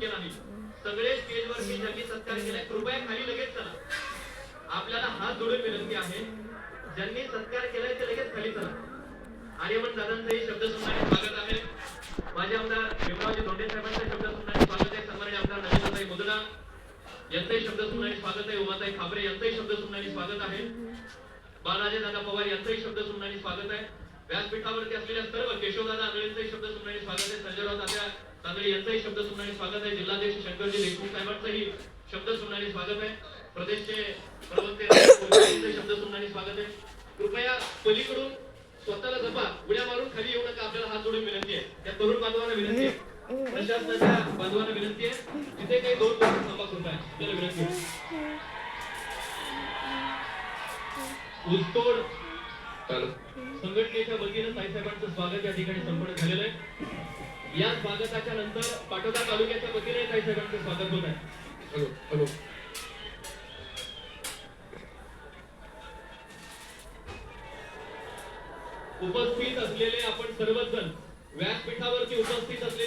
केला नाही. सगळे स्टेजवरती ज्यांनी सत्कार केलाय. कृपया खाली लगेच चला. आपल्याला हात जोडून विनंती आहे ज्यांनी सत्कार केलाय ते लगेच खाली चला. आर्यमन दादांचंही शब्द सुनाने स्वागत आहे. माझे आमदार भीमरावजी धोंडे साहेबांचे शब्द सुनाने स्वागत आहे. सन्माननीय आमदार नवीनताई मुदडा यांचाही शब्द सुनाने स्वागत आहे. उमाताई खाबरे यांचाही शब्द सुनाने स्वागत आहे. बालाजी दादा पवार यांचाही शब्द सुनाने स्वागत आहे. व्यासपीठावरती असलेल्या सर्व केशवदादा आंधळेंचंही शब्द सुनाने स्वागत आहे. संजयराव तात्या तांदळे यांचंही शब्द सुनाने स्वागत आहे. जिल्हाध्यक्ष शंकरजी देशमुख साहेबांचंही शब्द सुनाने स्वागत आहे. प्रदेशचे प्रवक्ते शब्द सुनाने स्वागत आहे. कृपया पलीकडून स्वतःला जपा. उड्या मारून खाली येऊ नका. आपल्याला हात जोडून विनंती आहे. त्या तरुण बांधवांना विनंती आहे. प्रशासनाच्या बांधवांना विनंती आहे. तिथे काही दोन दोन थांबा आहे आपल्याला विनंती आहे. ऊसतोड संघटनेच्या वतीनं साईसाहेबांचं स्वागत या ठिकाणी संपन्न झालेलं आहे. या स्वागताच्या नंतर पाटोदा तालुक्याच्या वतीने साईसाहेबांचं स्वागत होत आहे. Hello hello. उपस्थित असलेले आपण सर्वच जण व्यासपीठावरती उपस्थित असलेले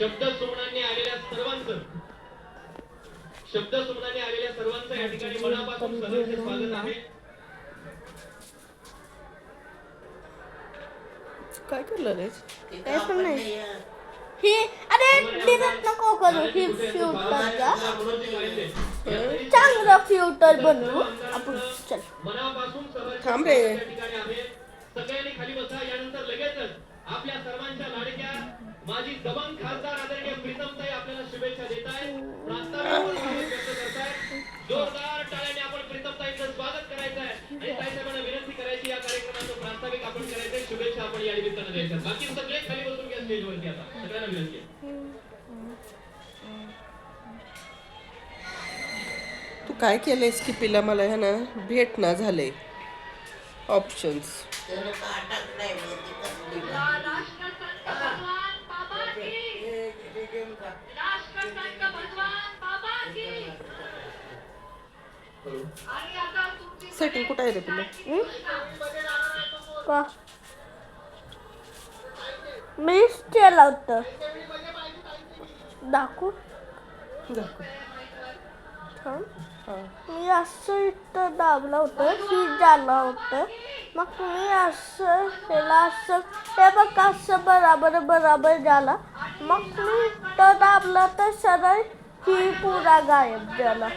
शब्द सुमनांनी आलेल्या सर्वांचं. शब्द सुमनांनी आलेल्या सर्वांचं या ठिकाणी मनापासून सहर्ष स्वागत आहे. काय करलं रे? काय पण नाही. ही अरे डिरेक्ट नको करू ही फ्युटरचा चांगलं फ्युटर बनवू. आपण चल. थांब रे. या ठिकाणी आहे सगळ्यांनी खाली बसा यानंतर लगेचच आपल्या सर्वांच्या लाडक्या माजी दबंग खासदार आदरणीय प्रीतमताई आपल्याला शुभेच्छा देत आहेत प्रास्ताविकावर स्वागत व्यक्त करतायत. जोरदार टाळ्याने आपण प्रीतमताईंचं स्वागत करायचं आहे आणि ताईसाहेबांना विनंती करायची या कार्यक्रमाचं प्रास्ताविक आपण करायचंय. शुभेच्छा आपण या निमित्तानं द्यायच्या बाकी सगळे खाली बसून घ्या स्टेजवरती आता. सगळ्यांना विनंती आहे. तू काय केलंयस की पिला मला ह्या ना भेटना झाले ऑप्शन्स सेटिंग कुठं आहे रे तुला का मीच केलं होतं दाखवू. दाखव. मी असं इथं दाबलं होतं ही झालं होतं. मग मी असं केलं असं हे बघ असं बराबर बराबर झाला मग मी इथं दाबलं तर सरळ ही पुरा गायब झाला.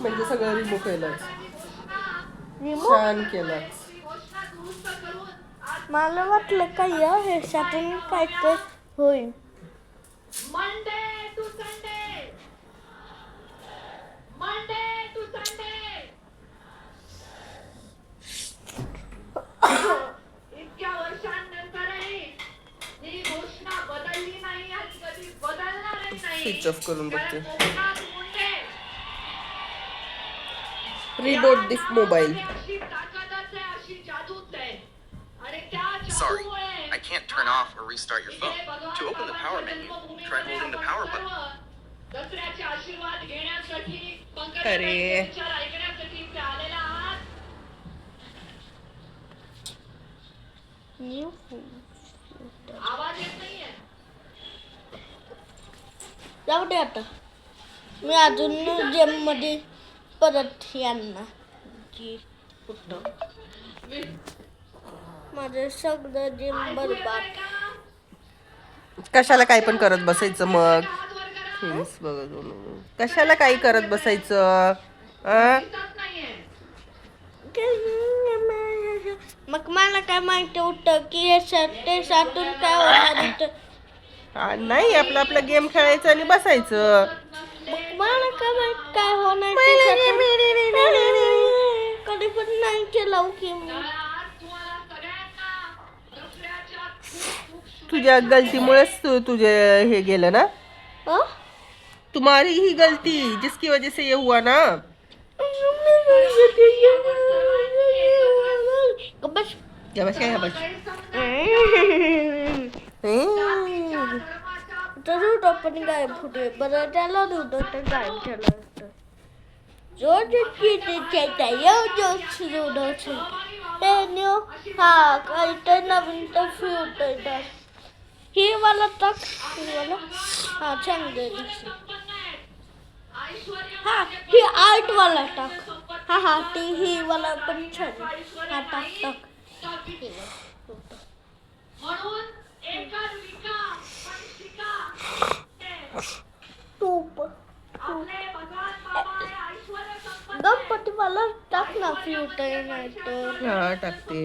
म्हणजे सगळं रिमूव्ह रिमोट छान करून मला वाटलं काय या ह्याच्यातून काय तर होईल Monday to Sunday Monday to Sunday इतक्या वर्षांनंतरही ही घोषणा बदलली नाही आणि कधी बदलणारही नाही स्विच ऑफ करून कारण बघते कोकणात मुंडे आहे आणि त्या Sorry, I can't turn off or restart your phone. To open the power menu, try holding the power button. अरे. जाऊ दे आता मी अजून जेममध्ये परत यांना. जी कुठं? माझं सगळं जिम बरबाद? कशाला काय पण करत बसायचं मग? बघत कशाला काही करत बसायचं? आ? दिसत नाहीये मग मला काय माहिती होतं की हे सत्तेसातून काय होणार होतं आ, नाही आपलं आपलं गेम खेळायचं आणि बसायचं. मला काय होणार कधी पण नाही केलं की शुभेच्छा. तुझ्या गलतीमुळेच तू तुझे हे गेलं ना? तुम्हारी ही गलती जिसकी वजह से ये हुआ ना? बस. बस काय बस. जरूर आपण गायब होतोय बरं त्याला नव्हतं तर गायब झालं असतं जो जिथे येऊ जो सुरू ते न्यू हा काहीतरी नवीन तर फ्युटर ही वाला टाक ही मला हा चांगलं गेली हा ही आर्ट वाला टाक हा हा ते ही वाला पण छान हा टाक टाक ही वाला. म्हणून तूप आपले भगवान बाबा ऐश्वर्य संपन्न गणपती मला टाक ना फ्युटर नाही तर हा टाकते.